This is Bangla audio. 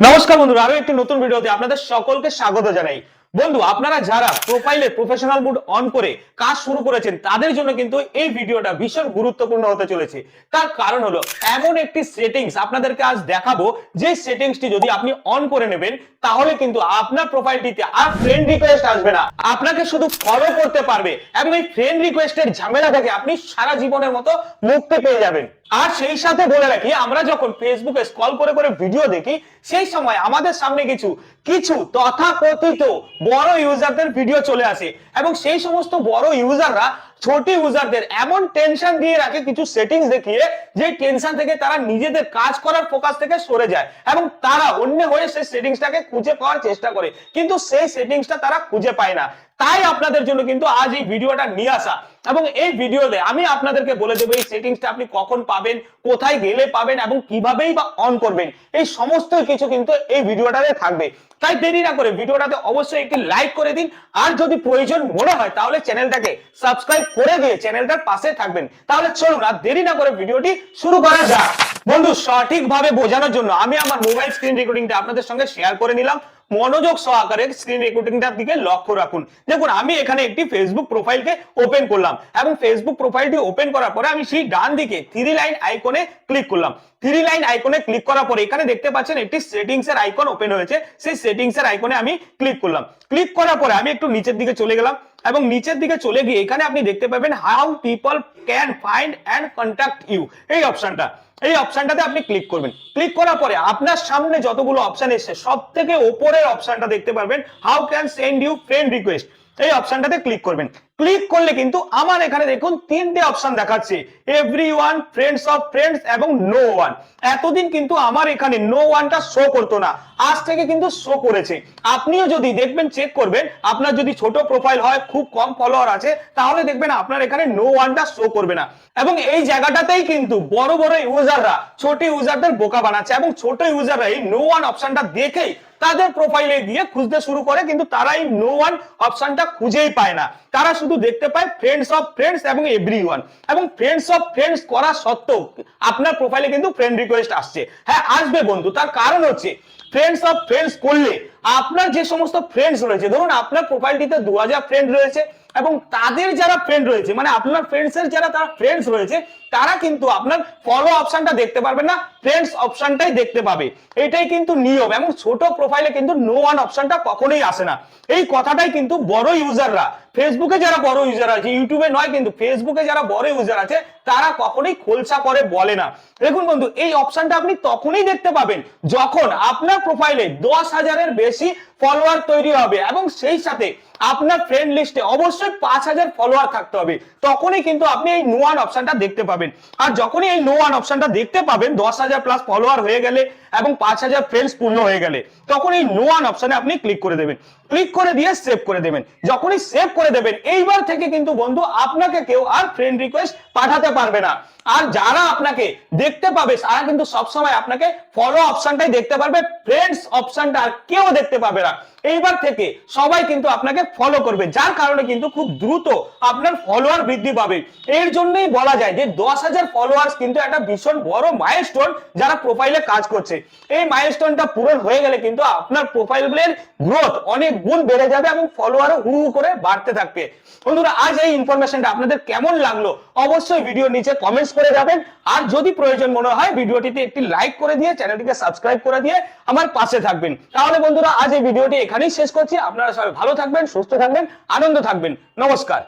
নমস্কার বন্ধুরা, আরও একটি নতুন ভিডিওতে আপনাদের সকলকে স্বাগত জানাই। বন্ধু, আপনারা যারা প্রোফাইলে প্রফেশনাল মুড অন করে কাজ শুরু করেছেন, তাদের জন্য কিন্তু এই ভিডিওটা ভীষণ গুরুত্বপূর্ণ হতে চলেছে। তার কারণ হলো, এমন একটি সেটিংস আপনাদেরকে আজ দেখাবো, যে সেটিংসটি যদি আপনি অন করে নেবেন, তাহলে কিন্তু আপনার প্রোফাইলটিতে আর ফ্রেন্ড রিকোয়েস্ট আসবে না। আপনাকে শুধু ফলো করতে পারবে এবং এই ফ্রেন্ড রিকোয়েস্টের ঝামেলা থেকে আপনি সারা জীবনের মতো মুক্তি পেয়ে যাবেন। আর সেই সাথে বলে রাখি, আমরা যখন ফেসবুকে স্ক্রল করে করে ভিডিও দেখি, সেই সময় আমাদের সামনে কিছু কিছু তথাকথিত বড় ইউজারদের ভিডিও চলে আসে। এবং সেই সমস্ত বড় ইউজাররা ছোট ইউজারদের এমন টেনশন দিয়ে রাখে, কিছু সেটিংস দেখিয়ে, যে টেনশন থেকে তারা নিজেদের কাজ করার ফোকাস থেকে সরে যায় এবং তারা অন্য হয়ে সেই সেটিংসটাকে খুঁজে পাওয়ার চেষ্টা করে। কিন্তু সেই সেটিংসটা তারা খুঁজে পায় না। তাই আপনাদের জন্য কিন্তু আজ এই ভিডিওটা নিয়ে আসা। এবং এই ভিডিওতে আমি আপনাদেরকে বলে দেবো, এই সেটিংসটা আপনি কখন পাবেন, কোথায় গেলে পাবেন এবং কিভাবেই বা অন করবেন। এই সমস্ত কিছু কিন্তু এই ভিডিওটাতে থাকবে। তাই দেরি না করে ভিডিওটাতে অবশ্যই একটি লাইক করে দিন। আর যদি প্রয়োজন মনে হয়, তাহলে চ্যানেলটাকে সাবস্ক্রাইব করে দিয়ে চ্যানেলটার পাশে থাকবেন। তাহলে চলুন আর দেরি না করে ভিডিওটি শুরু করা যাক। বন্ধু, সঠিকভাবে বোঝানোর জন্য আমি আমার মোবাইল স্ক্রিন রেকর্ডিংটা আপনাদের সঙ্গে শেয়ার করে নিলাম। মনোযোগ সহকারে স্ক্রিন রেকর্ডিংটার দিকে লক্ষ্য রাখুন। দেখুন, আমি এখানে একটি ফেসবুক প্রোফাইলকে ওপেন করলাম এবং ফেসবুক প্রোফাইলটি ওপেন করার পরে আমি সেই ডান দিকে থ্রি লাইন আইকনে ক্লিক করলাম। থ্রি লাইন আইকনে ক্লিক করার পরে এখানে দেখতে পাচ্ছেন একটি সেটিংস এর আইকন ওপেন হয়েছে। সেই সেটিংস এর আইকনে আমি ক্লিক করলাম। ক্লিক করার পরে আমি একটু নিচের দিকে চলে গেলাম। এবং নিচের দিকে চলে গিয়ে এখানে আপনি দেখতে পাবেন how people can find and contact you এই অপশনটা এই অপশনটাতে আপনি ক্লিক করবেন। ক্লিক করার পরে আপনার সামনে যতগুলো অপশন এসছে সব থেকে ওপরের অপশনটা দেখতে পারবেন how can send you friend request এই অপশনটাতে ক্লিক করবেন। ক্লিক করলে কিন্তু আমার এখানে দেখুন তিনটে অপশন দেখাচ্ছে। Every one friends of friends এবং নো ওয়ান এতদিন কিন্তু আমার এখানে নো ওয়ানটা শো করতো না। আজ থেকে কিন্তু শো করেছে। আপনিও যদি দেখবেন চেক করবেন, আপনার যদি ছোট প্রোফাইল হয়, খুব কম ফলোয়ার আছে, তাহলে দেখবেন আপনার এখানে নো ওয়ানটা শো করবে না। এবং এই জায়গাটাতেই কিন্তু বড় বড় ইউজাররা ছোট ইউজারদের বোকা বানাচ্ছে এবং ছোট ইউজাররা এই নো ওয়ান অপশনটা দেখেই তাদের প্রোফাইলে গিয়ে খুঁজতে শুরু করে, কিন্তু তারা এই নো ওয়ান অপশনটা খুঁজেই পায় না। তারা শুধু দেখতে পায় ফ্রেন্ডস অফ ফ্রেন্ডস এবং এভরি ওয়ান এবং ফ্রেন্ডস অফ ফ্রেন্ডস করা সত্ত্বেও আপনার প্রোফাইলে কিন্তু ফ্রেন্ড রিকোয়েস্ট আসছে। হ্যাঁ আসবে বন্ধু, তার কারণ হচ্ছে ফ্রেন্ডস অফ ফ্রেন্ডস করলে আপনার যে সমস্ত ফ্রেন্ডস রয়েছে, ধরুন আপনার প্রোফাইলটিতে দু হাজার ফ্রেন্ড রয়েছে এবং তাদের যারা ফ্রেন্ড রয়েছে মানে আপনার ফ্রেন্ডস এর যারা তারা ফ্রেন্ডস রয়েছে, তারা কিন্তু আপনার ফলো অপশনটা দেখতে পারবে না ফ্রেন্ডস অপশনটাই দেখতে পাবে। এটাই কিন্তু নিয়ম এবং ছোট প্রোফাইলে কিন্তু নো ওয়ান অপশনটা কখনোই আসে না। এই কথাটাই কিন্তু বড় ইউজাররা ফেসবুকে যারা বড় ইউজার আছে ইউটিউবে নয় কিন্তু ফেসবুকে যারা বড় ইউজার আছে, তারা কখনোই খোলসা করে বলে না। দেখুন বন্ধু, এই অপশনটা আপনি তখনই দেখতে পাবেন যখন আপনার প্রোফাইলে দশ হাজারের বেশি ফলোয়ার তৈরি হবে এবং সেই সাথে আপনার ফ্রেন্ড লিস্টে অবশ্যই পাঁচ হাজার ফলোয়ার থাকতে হবে। তখনই কিন্তু আপনি এই নো ওয়ান অপশনটা দেখতে পাবেন। আর যখনই এই নো ওয়ান অপশনটা দেখতে পাবেন, দশ হাজার প্লাস ফলোয়ার হয়ে গেলে এবং পাঁচ হাজার ফ্রেন্ডস পূর্ণ হয়ে গেলে, তখন এই নো ওয়ান অপশনে আপনি ক্লিক করে দেবেন। ক্লিক করে দিয়ে সেভ করে দেবেন। যখনই সেভ করে দেবেন, এইবার থেকে কিন্তু বন্ধু আপনাকে কেউ আর ফ্রেন্ড রিকোয়েস্ট পাঠাতে পারবে না। আর যারা আপনাকে দেখতে পাবে, তারা কিন্তু সবসময় আপনাকে ফলো অপশনটাই দেখতে পারবে ফ্রেন্ডস অপশনটা আর কেউ দেখতে পাবে না। এইবার থেকে সবাই কিন্তু আপনাকে ফলো করবে, যার কারণে কিন্তু খুব দ্রুত আপনার ফলোয়ার বৃদ্ধি পাবে। এর জন্যই বলা যায় যে দশ হাজার ফলোয়ার্স কিন্তু একটা ভীষণ বড় মাইলস্টোন যারা প্রোফাইলে কাজ করছে। এই মাইলস্টোনটা পূরণ হয়ে গেলে কিন্তু আপনার প্রোফাইলের গ্রোথ অনেক গুণ বেড়ে যাবে এবং ফলোয়ারও হু হু করে বাড়তে থাকবে। বন্ধুরা, আজ এই ইনফরমেশনটা আপনাদের কেমন লাগল অবশ্যই ভিডিও নিচে কমেন্টস করে যাবেন। আর যদি প্রয়োজন মনে হয় ভিডিওটিতে একটি লাইক করে দিয়ে, চ্যানেলটিকে সাবস্ক্রাইব করে দিয়ে আমার পাশে থাকবেন। তাহলে বন্ধুরা, আজ এই ভিডিওটি এখানেই শেষ করছি। আপনারা সবাই ভালো থাকবেন সুস্থ থাকবেন আনন্দ থাকবেন। নমস্কার।